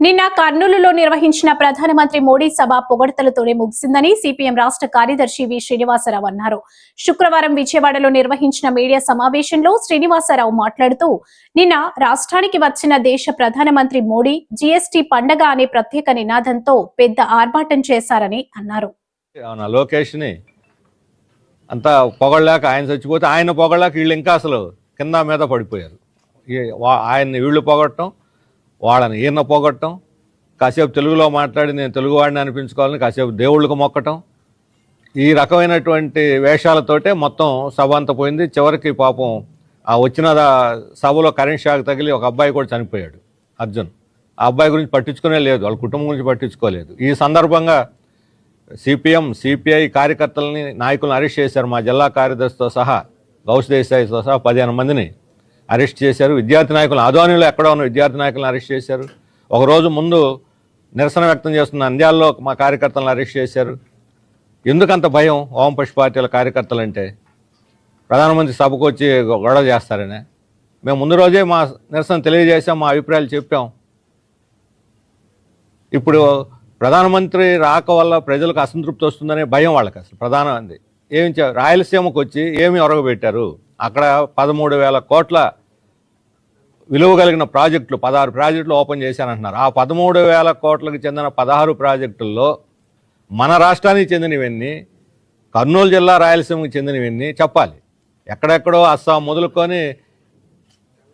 నిన్న కర్నూలులో నిర్వహించిన ప్రధానమంత్రి మోడీ సభ పొగడ్తలతోనే ముగిసిందని సిపిఎం రాష్ట్ర కార్యదర్శి వి శ్రీనివాసరావు అన్నారు. శుక్రవారం విజయవాడలో నిర్వహించిన మీడియా సమావేశంలో శ్రీనివాసరావు మాట్లాడుతూ నిన్న రాష్ట్రానికి వచ్చిన దేశ ప్రధానమంత్రి మోడీ జీఎస్టీ పండగ అనే ప్రత్యేక నినాదంతో పెద్ద ఆర్భాటం చేశారని అన్నారు. లోకేష్ని అంతా పొగడలేక ఆయన చచ్చిపోతే ఆయన పొగడలేక వీళ్ళు ఇంకా అసలు కింద మీద పడిపోయారు. ఆయన్ని వీళ్ళు పొగడటం వాళ్ళని ఈయన పోగొట్టడం కాసేపు తెలుగులో మాట్లాడి నేను తెలుగువాడిని అనిపించుకోవాలని కాసేపు దేవుళ్ళకు మొక్కటం. ఈ రకమైనటువంటి వేషాలతోటే మొత్తం సభ అంత పోయింది. చివరికి పాపం ఆ వచ్చిన సభలో కరెంట్ షాక్ తగిలి ఒక అబ్బాయి కూడా చనిపోయాడు అర్జున్. ఆ అబ్బాయి గురించి పట్టించుకునే లేదు వాళ్ళ కుటుంబం గురించి పట్టించుకోలేదు. ఈ సందర్భంగా సిపిఎం సిపిఐ కార్యకర్తలని నాయకులను అరెస్ట్ చేశారు మా జిల్లా కార్యదర్శితో సహా గౌస్ దేశాయితో సహా పదిహేను మందిని. అరెస్ట్ చేశారు. విద్యార్థి నాయకులు ఆధ్వర్యంలో ఎక్కడో ఉన్న విద్యార్థి నాయకులను అరెస్ట్ చేశారు. ఒకరోజు ముందు నిరసన వ్యక్తం చేస్తున్న నంద్యాలలో మా కార్యకర్తలను అరెస్ట్ చేశారు. ఎందుకంత భయం ఓంపక్ష పార్టీల కార్యకర్తలు అంటే ప్రధానమంత్రి సభకు వచ్చి గొడవ చేస్తారనే. మేము ముందు రోజే మా నిరసన తెలియజేసాం మా అభిప్రాయాలు చెప్పాం. ఇప్పుడు ప్రధానమంత్రి రాక వల్ల ప్రజలకు అసంతృప్తి వస్తుందనే భయం వాళ్ళకి అసలు ప్రధానమంత్రి ఏమి రాయలసీమకు వచ్చి ఏమి ఒరగబెట్టారు అక్కడ పదమూడు వేల కోట్ల విలువ కలిగిన ప్రాజెక్టులు పదహారు ప్రాజెక్టులు ఓపెన్ చేశానంటున్నారు. ఆ పదమూడు వేల కోట్లకు చెందిన పదహారు ప్రాజెక్టుల్లో మన రాష్ట్రానికి చెందినవన్నీ కర్నూలు జిల్లా రాయలసీమకు చెందినవన్నీ చెప్పాలి. ఎక్కడెక్కడో అస్సాం మొదలుకొని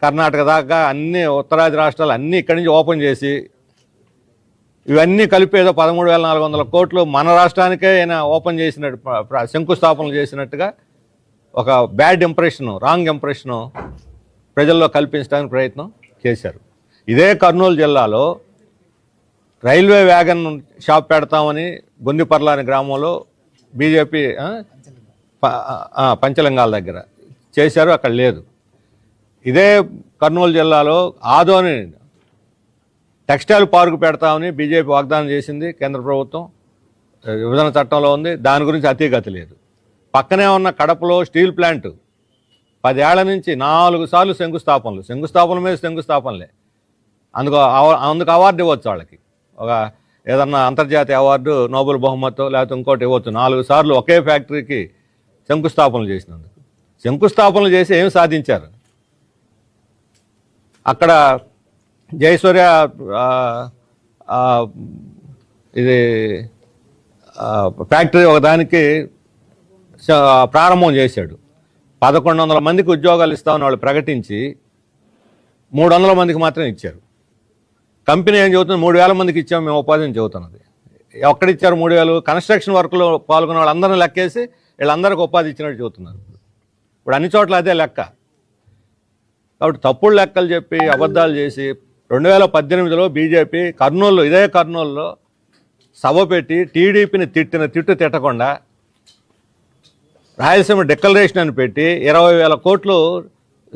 కర్ణాటక దాకా అన్ని ఉత్తరాది రాష్ట్రాలు అన్నీ ఇక్కడి నుంచి ఓపెన్ చేసి ఇవన్నీ కలిపి ఏదో పదమూడు వేల నాలుగు వందల కోట్లు మన రాష్ట్రానికే ఆయన ఓపెన్ చేసినట్టు శంకుస్థాపనలు చేసినట్టుగా ఒక బ్యాడ్ ఇంప్రెషను రాంగ్ ఇంప్రెషను ప్రజల్లో కల్పించడానికి ప్రయత్నం చేశారు. ఇదే కర్నూలు జిల్లాలో రైల్వే వ్యాగన్ షాప్ పెడతామని గొందిపర్ల అనే గ్రామంలో బీజేపీ పంచలింగాల దగ్గర చేశారు అక్కడ లేదు. ఇదే కర్నూలు జిల్లాలో ఆదోని టెక్స్టైల్ పార్క్ పెడతామని బీజేపీ వాగ్దానం చేసింది కేంద్ర ప్రభుత్వం. విభజన చట్టంలో ఉంది దాని గురించి అతీగతి లేదు. పక్కనే ఉన్న కడపలో స్టీల్ ప్లాంట్ పదేళ్ళ నుంచి నాలుగు సార్లు శంకుస్థాపనలు. శంకుస్థాపన మీద శంకుస్థాపనలే. అందుకు అవ- అందుకు అవార్డు ఇవ్వచ్చు వాళ్ళకి. ఒక ఏదన్నా అంతర్జాతీయ అవార్డు నోబెల్ బహుమతో లేకపోతే ఇంకోటి ఇవ్వచ్చు. నాలుగు సార్లు ఒకే ఫ్యాక్టరీకి శంకుస్థాపనలు చేసినందుకు. శంకుస్థాపనలు చేసి ఏం సాధించారు? అక్కడ జయసూర్య ఇది ఫ్యాక్టరీ ఒకదానికి ప్రారంభం చేశాడు. పదకొండు వందల మందికి ఉద్యోగాలు ఇస్తామని వాళ్ళు ప్రకటించి మూడు వందల మందికి మాత్రం ఇచ్చారు. కంపెనీ ఏం చెబుతుంది? మూడు వేల మందికి ఇచ్చాము మేము ఉపాధిని చెబుతున్నది ఎక్కడిచ్చారు మూడు వేలు కన్స్ట్రక్షన్ వర్క్లో పాల్గొన్న వాళ్ళందరిని లెక్కేసి వీళ్ళందరికీ ఉపాధి ఇచ్చినట్టు చెబుతున్నారు. ఇప్పుడు అన్ని చోట్ల అదే లెక్క. కాబట్టి తప్పుడు లెక్కలు చెప్పి అబద్ధాలు చేసి రెండు వేల పద్దెనిమిదిలో బీజేపీ కర్నూలులో ఇదే కర్నూలులో సభ పెట్టి టీడీపీని తిట్టిన తిట్టు తిట్టకుండా రాయలసీమ డిక్లరేషన్ అని పెట్టి ఇరవై వేల కోట్లు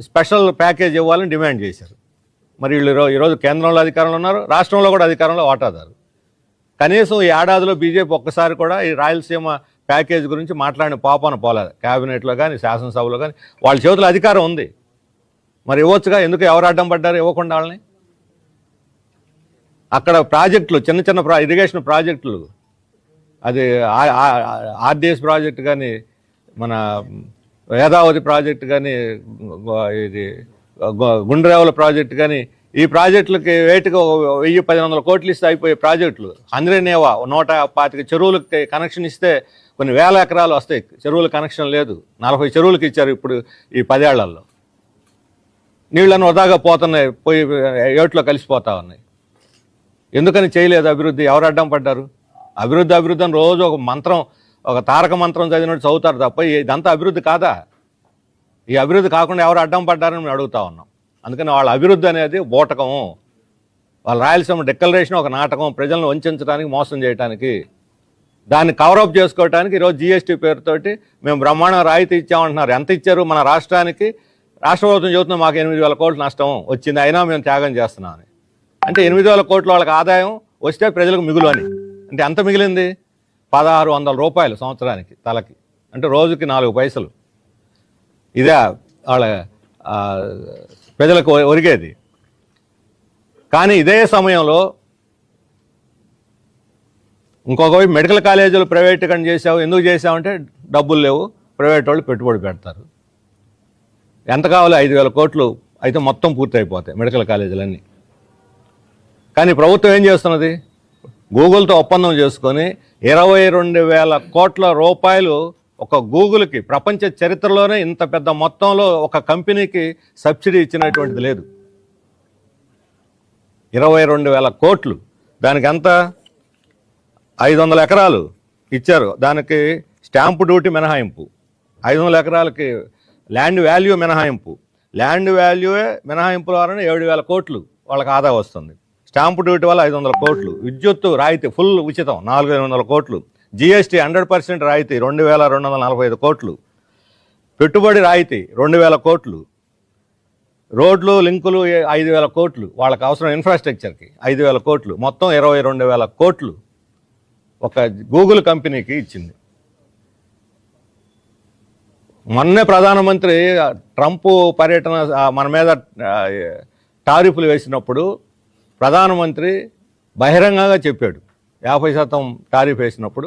స్పెషల్ ప్యాకేజ్ ఇవ్వాలని డిమాండ్ చేశారు. మరి వీళ్ళు ఈరోజు కేంద్రంలో అధికారంలో ఉన్నారు రాష్ట్రంలో కూడా అధికారంలో వాటాదారు. కనీసం ఈ ఏడాదిలో బీజేపీ ఒక్కసారి కూడా ఈ రాయలసీమ ప్యాకేజ్ గురించి మాట్లాడిన పాపాన పోలేదు. క్యాబినెట్లో కానీ శాసనసభలో కానీ వాళ్ళ చేతుల అధికారం ఉంది. మరి ఇవ్వచ్చుగా? ఎందుకు ఎవరు అడ్డం పడ్డారు? ఇవ్వకుండా వాళ్ళని? అక్కడ ప్రాజెక్టులు చిన్న చిన్న ప్రా ఇరిగేషన్ ప్రాజెక్టులు అది ఆర్డిఎస్ ప్రాజెక్ట్ కానీ మన వేదావతి ప్రాజెక్ట్ కానీ ఇది గుండ్రేవల గుండ్రేవుల ప్రాజెక్ట్ కానీ ఈ ప్రాజెక్టులకి వేటికి వెయ్యి పది వందల కోట్లు ఇస్తే అయిపోయే ప్రాజెక్టులు. అందరినేవా నూట పాతిక చెరువులకి కనెక్షన్ ఇస్తే కొన్ని వేల ఎకరాలు వస్తాయి. చెరువుల కనెక్షన్ లేదు. నలభై చెరువులకి ఇచ్చారు ఇప్పుడు ఈ పదేళ్ళలో. నీళ్ళను వృధాగా పోతున్నాయి పోయి ఏట్లో కలిసిపోతా ఉన్నాయి. ఎందుకని చేయలేదు అభివృద్ధి? ఎవరు అడ్డం పడ్డారు? అభివృద్ధి అభివృద్ధి అని రోజు ఒక మంత్రం ఒక తారక మంత్రం చదివినట్టు చదువుతారు తప్ప ఇదంతా అభివృద్ధి కాదా? ఈ అభివృద్ధి కాకుండా ఎవరు అడ్డం పడ్డారని మేము అడుగుతా ఉన్నాం. అందుకని వాళ్ళ అభివృద్ధి అనేది బూటకం వాళ్ళ రాయలసీమ డిక్లరేషన్ ఒక నాటకం. ప్రజలను వంచడానికి మోసం చేయడానికి దాన్ని కవరప్ చేసుకోవడానికి ఈరోజు జిఎస్టీ పేరుతోటి మేము బ్రహ్మాండం రాయితీ ఇచ్చామంటున్నారు. ఎంత ఇచ్చారు? మన రాష్ట్రానికి రాష్ట్ర ప్రభుత్వం చెబుతుంది మాకు ఎనిమిది వేల కోట్లు నష్టం వచ్చింది అయినా మేము త్యాగం చేస్తున్నామని. అంటే ఎనిమిది వేల కోట్ల వాళ్ళకి ఆదాయం వస్తే ప్రజలకు మిగులు అని. అంటే ఎంత మిగిలింది? పదహారు వందల రూపాయలు సంవత్సరానికి తలకి. అంటే రోజుకి నాలుగు పైసలు. ఇదే వాళ్ళ ప్రజలకు ఒరిగేది. కానీ ఇదే సమయంలో ఇంకొకవైపు మెడికల్ కాలేజీలు ప్రైవేటీకరణ చేసావు ఎందుకు చేసావంటే డబ్బులు లేవు. ప్రైవేట్ వాళ్ళు పెట్టుబడి పెడతారు. ఎంత కావాలి? ఐదు వేల కోట్లు. అయితే మొత్తం పూర్తయిపోతాయి మెడికల్ కాలేజీలన్నీ. కానీ ప్రభుత్వం ఏం చేస్తున్నది? గూగుల్తో ఒప్పందం చేసుకొని ఇరవై రెండు వేల కోట్ల రూపాయలు ఒక గూగుల్కి ప్రపంచ చరిత్రలోనే ఇంత పెద్ద మొత్తంలో ఒక కంపెనీకి సబ్సిడీ ఇచ్చినటువంటిది లేదు. ఇరవై రెండు వేల కోట్లు. దానికి ఎంత? ఐదు వందల ఎకరాలు ఇచ్చారు. దానికి స్టాంపు డ్యూటీ మినహాయింపు. ఐదు వందల ఎకరాలకి ల్యాండ్ వాల్యూ మినహాయింపు. ల్యాండ్ వాల్యూయే మినహాయింపుల ద్వారానే ఏడు వేల కోట్లు వాళ్ళకి ఆదా వస్తుంది. స్టాంపు డ్యూటీ వల్ల ఐదు వందల కోట్లు విద్యుత్తు రాయితీ ఫుల్ ఉచితం నాలుగు ఐదు వందల కోట్లు జిఎస్టీ హండ్రెడ్ పర్సెంట్ రాయితీ రెండు వేల రెండు వందల నలభై ఐదు కోట్లు పెట్టుబడి రాయితీ రెండు వేల కోట్లు రోడ్లు లింకులు ఐదు వేల కోట్లు వాళ్ళకి అవసరం ఇన్ఫ్రాస్ట్రక్చర్కి ఐదు వేల కోట్లు మొత్తం ఇరవై రెండు వేల కోట్లు ఒక గూగుల్ కంపెనీకి ఇచ్చింది. మొన్నే ప్రధానమంత్రి ట్రంప్ పర్యటన మన మీద టారిఫ్లు వేసినప్పుడు ప్రధానమంత్రి బహిరంగంగా చెప్పాడు. యాభై శాతం టారిఫ్ వేసినప్పుడు